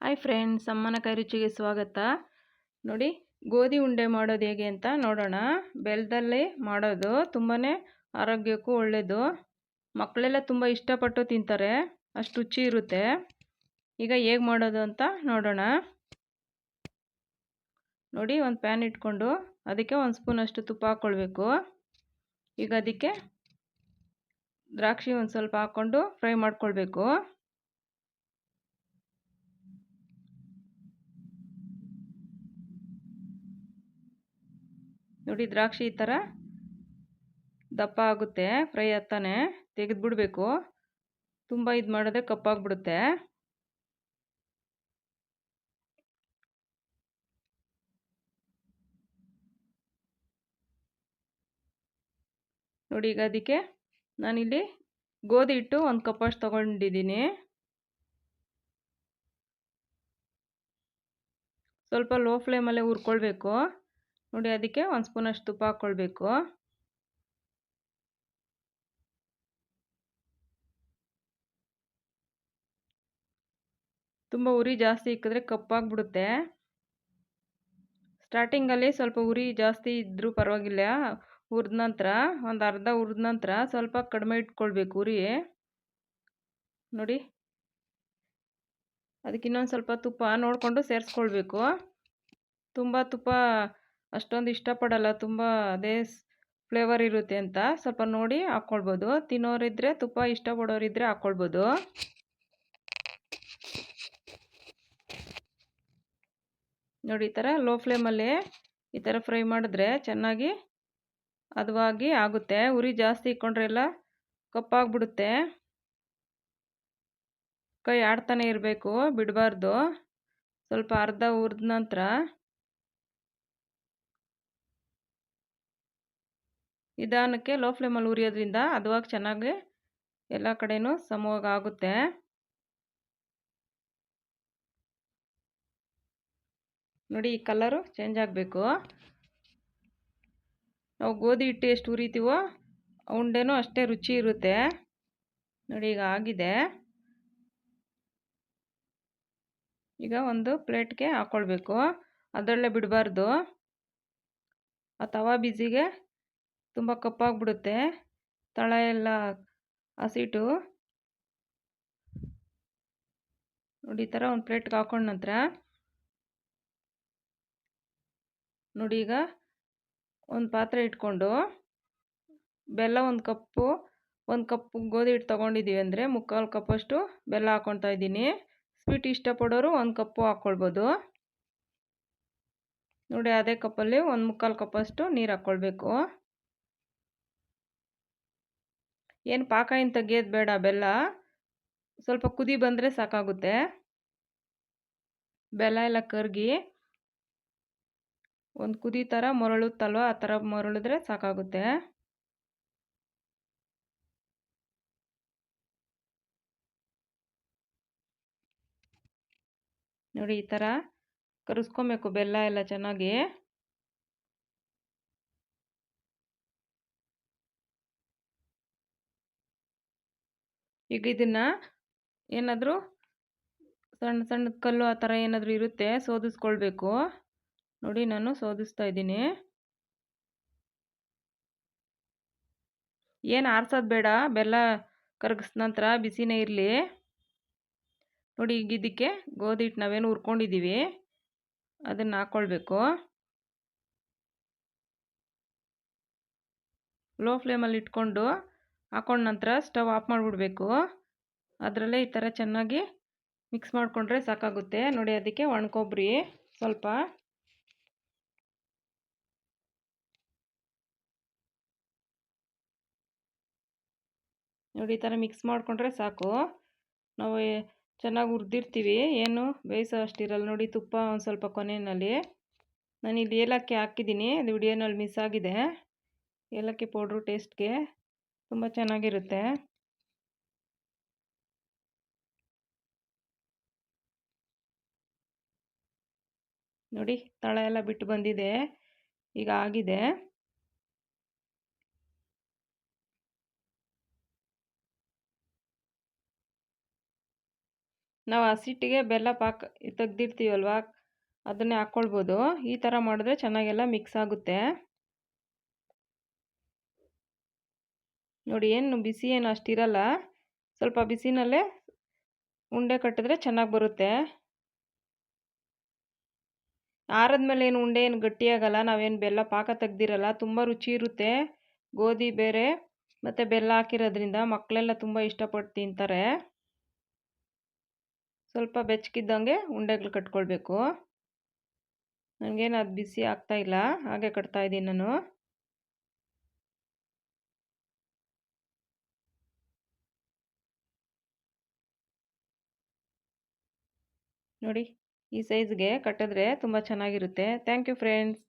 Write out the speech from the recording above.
Hi friends, ಅಮ್ಮನ ಕೈ ರುಚಿಗೆ ಸ್ವಾಗತ. ನೋಡಿ, ಗೋಧಿ ಉಂಡೆ ಮಾಡೋದು ಹೇಗೆ ಅಂತ ನೋಡೋಣ. ಬೆಲ್ಲದಲ್ಲಿ ಮಾಡೋದು ತುಂಬಾ ಆರೋಗ್ಯಕ್ಕೂ ಒಳ್ಳೆಯದು ಮಕ್ಕಳೆಲ್ಲ ತುಂಬ ಇಷ್ಟಪಟ್ಟು ತಿಂತಾರೆ, ಅಷ್ಟು ರುಚಿ ಇರುತ್ತೆ. ಈಗ ಹೇಗೆ ಮಾಡೋದು ಅಂತ ನೋಡೋಣ. ನೋಡಿ, ಒಂದು ಪ್ಯಾನ್ ಇಟ್ಕೊಂಡು ಅದಕ್ಕೆ ಒಂದು ಸ್ಪೂನಷ್ಟು ತುಪ್ಪ ಹಾಕ್ಕೊಳ್ಬೇಕು ಈಗ ಅದಕ್ಕೆ ದ್ರಾಕ್ಷಿ ಒಂದು ಸ್ವಲ್ಪ ಹಾಕ್ಕೊಂಡು ಫ್ರೈ ಮಾಡ್ಕೊಳ್ಬೇಕು. ನೋಡಿ ದ್ರಾಕ್ಷಿ ಈ ಥರ ದಪ್ಪ ಆಗುತ್ತೆ, ಫ್ರೈ ಹತ್ತಾನೆ ತೆಗೆದುಬಿಡ್ಬೇಕು. ತುಂಬ ಇದು ಮಾಡಿದ್ರೆ ಕಪ್ಪಾಗ್ಬಿಡುತ್ತೆ. ನೋಡಿ ಈಗ ಅದಕ್ಕೆ ನಾನಿಲ್ಲಿ ಗೋಧಿ ಹಿಟ್ಟು ಒಂದು ಕಪ್ಪಷ್ಟು ತೊಗೊಂಡಿದ್ದೀನಿ. ಸ್ವಲ್ಪ ಲೋ ಫ್ಲೇಮಲ್ಲೇ ಹುರ್ಕೊಳ್ಬೇಕು. ನೋಡಿ ಅದಕ್ಕೆ ಒಂದು ಸ್ಪೂನಷ್ಟು ತುಪ್ಪ ಹಾಕ್ಕೊಳ್ಬೇಕು ತುಂಬ ಉರಿ ಜಾಸ್ತಿ ಇಕ್ಕಿದ್ರೆ ಕಪ್ಪಾಗ್ಬಿಡುತ್ತೆ. ಸ್ಟಾರ್ಟಿಂಗಲ್ಲಿ ಸ್ವಲ್ಪ ಉರಿ ಜಾಸ್ತಿ ಇದ್ದರೂ ಪರವಾಗಿಲ್ಲ, ಹುರಿದ ನಂತರ, ಒಂದು ಅರ್ಧ ಹುರಿದ ನಂತರ ಸ್ವಲ್ಪ ಕಡಿಮೆ ಇಟ್ಕೊಳ್ಬೇಕು ಉರಿ. ನೋಡಿ. ಅದಕ್ಕೆ ಇನ್ನೊಂದು ಸ್ವಲ್ಪ ತುಪ್ಪ ನೋಡಿಕೊಂಡು ಸೇರಿಸ್ಕೊಳ್ಬೇಕು. ತುಂಬ ತುಪ್ಪ ಅಷ್ಟೊಂದು ಇಷ್ಟಪಡಲ್ಲ. ತುಂಬ ಅದೇ ಫ್ಲೇವರ್ ಇರುತ್ತೆ ಅಂತ ಸ್ವಲ್ಪ ನೋಡಿ ಹಾಕ್ಕೊಳ್ಬೋದು ತಿನ್ನೋರಿದ್ರೆ ತುಪ್ಪ ಇಷ್ಟಪಡೋರಿದ್ದರೆ ಹಾಕ್ಕೊಳ್ಬೋದು ನೋಡಿ ಈ ಥರ ಲೋ ಫ್ಲೇಮಲ್ಲಿ ಈ ಥರ ಫ್ರೈ ಮಾಡಿದ್ರೆ ಚೆನ್ನಾಗಿ ಅದುವಾಗಿ ಆಗುತ್ತೆ. ಉರಿ ಜಾಸ್ತಿ ಇಕ್ಕೊಂಡ್ರೆ ಎಲ್ಲ ಕಪ್ಪಾಗ್ಬಿಡುತ್ತೆ. ಕೈ ಆಡ್ತಾನೆ ಇರಬೇಕು, ಬಿಡಬಾರ್ದು. ಸ್ವಲ್ಪ ಅರ್ಧ ಹುರಿದ ನಂತರ ನಿಧಾನಕ್ಕೆ ಲೋ ಫ್ಲೇಮಲ್ಲಿ ಉರಿಯೋದ್ರಿಂದ ಅದುವಾಗಿ ಚೆನ್ನಾಗಿ ಎಲ್ಲ ಕಡೆಯೂ ಸಮವಾಗಿ ಆಗುತ್ತೆ. ನೋಡಿ ಈ ಕಲರು ಚೇಂಜ್ ಆಗಬೇಕು. ನಾವು ಗೋಧಿ ಹಿಟ್ಟು ಎಷ್ಟು ಉರಿತೀವೋ ಉಂಡೆನೂ ಅಷ್ಟೇ ರುಚಿ ಇರುತ್ತೆ. ನೋಡಿ ಈಗ ಆಗಿದೆ. ಈಗ ಒಂದು ಪ್ಲೇಟ್ಗೆ ಹಾಕ್ಕೊಳ್ಬೇಕು ಅದರಲ್ಲೇ ಬಿಡಬಾರ್ದು. ಆ ತವಾ ಬಿಸಿಗೆ ತುಂಬ ಕಪ್ಪಾಗ್ಬಿಡುತ್ತೆ. ತಳ ಎಲ್ಲ ಹಸಿಟ್ಟು ನೋಡಿ, ಈ ಥರ ಒಂದು ಪ್ಲೇಟ್ಗೆ ಹಾಕೊಂಡ ನಂತರ ನೋಡಿ, ಈಗ ಒಂದು ಪಾತ್ರೆ ಇಟ್ಕೊಂಡು ಬೆಲ್ಲ ಒಂದು ಕಪ್ಪು, ಒಂದು ಕಪ್ ಗೋಧಿ ಹಿಟ್ಟು ತೊಗೊಂಡಿದ್ದೀವಿ ಅಂದರೆ ಮುಕ್ಕಾಲು ಕಪ್ಪಷ್ಟು ಬೆಲ್ಲ ಹಾಕ್ಕೊಳ್ತಾ ಇದ್ದೀನಿ. ಸ್ವೀಟ್ ಇಷ್ಟಪಡೋರು ಒಂದು ಕಪ್ಪು ಹಾಕ್ಕೊಳ್ಬೋದು ನೋಡಿ, ಅದೇ ಕಪ್ಪಲ್ಲಿ ಒಂದು ಮುಕ್ಕಾಲು ಕಪ್ಪಷ್ಟು ನೀರು ಹಾಕ್ಕೊಳ್ಬೇಕು ಏನು ಪಾಕ ಏನು ತೆಗಿಯೋದು ಬೇಡ, ಬೆಲ್ಲ. ಸ್ವಲ್ಪ ಕುದಿ ಬಂದರೆ ಸಾಕಾಗುತ್ತೆ. ಬೆಲ್ಲ ಎಲ್ಲ ಕರಗಿ ಒಂದು ಕುದಿ ಥರ ಮರಳುತ್ತಲ್ವ, ಆ ಥರ ಮರಳಿದ್ರೆ ಸಾಕಾಗುತ್ತೆ. ನೋಡಿ ಈ ಥರ ಕರಿಸ್ಕೊಬೇಕು ಬೆಲ್ಲ ಎಲ್ಲ ಚೆನ್ನಾಗಿ. ಈಗ ಇದನ್ನ ಏನಾದರೂ ಸಣ್ಣ ಸಣ್ಣ ಕಲ್ಲು ಆ ಥರ ಏನಾದರೂ ಇರುತ್ತೆ, ಸೋದಿಸ್ಕೊಳ್ಬೇಕು. ನೋಡಿ ನಾನು ಸೋದಿಸ್ತಾ ಇದ್ದೀನಿ. ಏನು ಆರ್ಸೋದು ಬೇಡ, ಬೆಲ್ಲ ಕರಗಿಸ್ ನಂತರ ಬಿಸಿನೇ ಇರಲಿ. ನೋಡಿ ಈಗ ಇದಕ್ಕೆ ಗೋಧಿ ಹಿಟ್ಟು ನಾವೇನು ಹುರ್ಕೊಂಡಿದ್ದೀವಿ. ಅದನ್ನು ಹಾಕ್ಕೊಳ್ಬೇಕು ಲೋ ಫ್ಲೇಮಲ್ಲಿ ಇಟ್ಕೊಂಡು ಹಾಕೊಂಡ ನಂತರ ಸ್ಟವ್ ಆಫ್ ಮಾಡಿಬಿಡ್ಬೇಕು. ಅದರಲ್ಲೇ ಈ ಥರ ಚೆನ್ನಾಗಿ ಮಿಕ್ಸ್ ಮಾಡಿಕೊಂಡ್ರೆ ಸಾಕಾಗುತ್ತೆ. ನೋಡಿ, ಅದಕ್ಕೆ ಒಣಕೊಬ್ರಿ ಸ್ವಲ್ಪ. ನೋಡಿ, ಈ ಥರ ಮಿಕ್ಸ್ ಮಾಡಿಕೊಂಡ್ರೆ ಸಾಕು. ನಾವು ಚೆನ್ನಾಗಿ ಹುರಿದಿರ್ತೀವಿ. ಏನು ಬೇಯಿಸೋ ಅಷ್ಟಿರಲ್ಲ. ನೋಡಿ, ತುಪ್ಪ ಒಂದು ಸ್ವಲ್ಪ ಕೊನೆಯಲ್ಲಿ. ನಾನು ಇಲ್ಲಿ ಏಲಕ್ಕಿ ಹಾಕಿದ್ದೀನಿ. ಅದು ವಿಡಿಯೋನಲ್ಲಿ ಮಿಸ್ ಆಗಿದೆ. ಏಲಕ್ಕಿ ಪೌಡ್ರು ಟೇಸ್ಟ್ಗೆ. ತುಂಬ ಚೆನ್ನಾಗಿರುತ್ತೆ. ನೋಡಿ, ತಳ ಎಲ್ಲ ಬಿಟ್ಟು ಬಂದಿದೆ. ಈಗ ಆಗಿದೆ. ನಾವು ಹಸಿಟ್ಟಿಗೆ ಬೆಲ್ಲ ಪಾಕ, ತೆಗ್ದಿರ್ತೀವಲ್ವಾ? ಅದನ್ನೇ ಹಾಕ್ಕೊಳ್ಬೋದು ಈ ಥರ ಮಾಡಿದ್ರೆ ಚೆನ್ನಾಗೆಲ್ಲ ಮಿಕ್ಸ್ ಆಗುತ್ತೆ. ನೋಡಿ ಏನು ಬಿಸಿ ಏನು ಅಷ್ಟಿರಲ್ಲ ಸ್ವಲ್ಪ ಬಿಸಿನಲ್ಲೇ ಉಂಡೆ ಕಟ್ಟಿದ್ರೆ ಚೆನ್ನಾಗಿ ಬರುತ್ತೆ. ಆರದ್ಮೇಲೆ ಏನು ಉಂಡೆ ಏನು ಗಟ್ಟಿಯಾಗಲ್ಲ, ನಾವೇನು ಬೆಲ್ಲ ಪಾಕ ತೆಗ್ದಿರಲ್ಲ, ತುಂಬ ರುಚಿ ಇರುತ್ತೆ. ಗೋಧಿ ಬೇರೆ ಮತ್ತು ಬೆಲ್ಲ ಹಾಕಿರೋದ್ರಿಂದ ಮಕ್ಕಳೆಲ್ಲ ತುಂಬ ಇಷ್ಟಪಟ್ಟು ತಿಂತಾರೆ. ಸ್ವಲ್ಪ ಬೆಚ್ಚಗಿದ್ದಂಗೆ ಉಂಡೆಗಳು ಕಟ್ಕೊಳ್ಬೇಕು. ನನಗೇನು ಅದು ಬಿಸಿ ಆಗ್ತಾಯಿಲ್ಲ ಹಾಗೆ ಕಟ್ತಾ ಇದ್ದೀನಿ ನಾನು. ನೋಡಿ ಈ ಸೈಜ್ಗೆ ಕಟ್ಟಿದ್ರೆ ತುಂಬ ಚೆನ್ನಾಗಿರುತ್ತೆ. Thank you friends.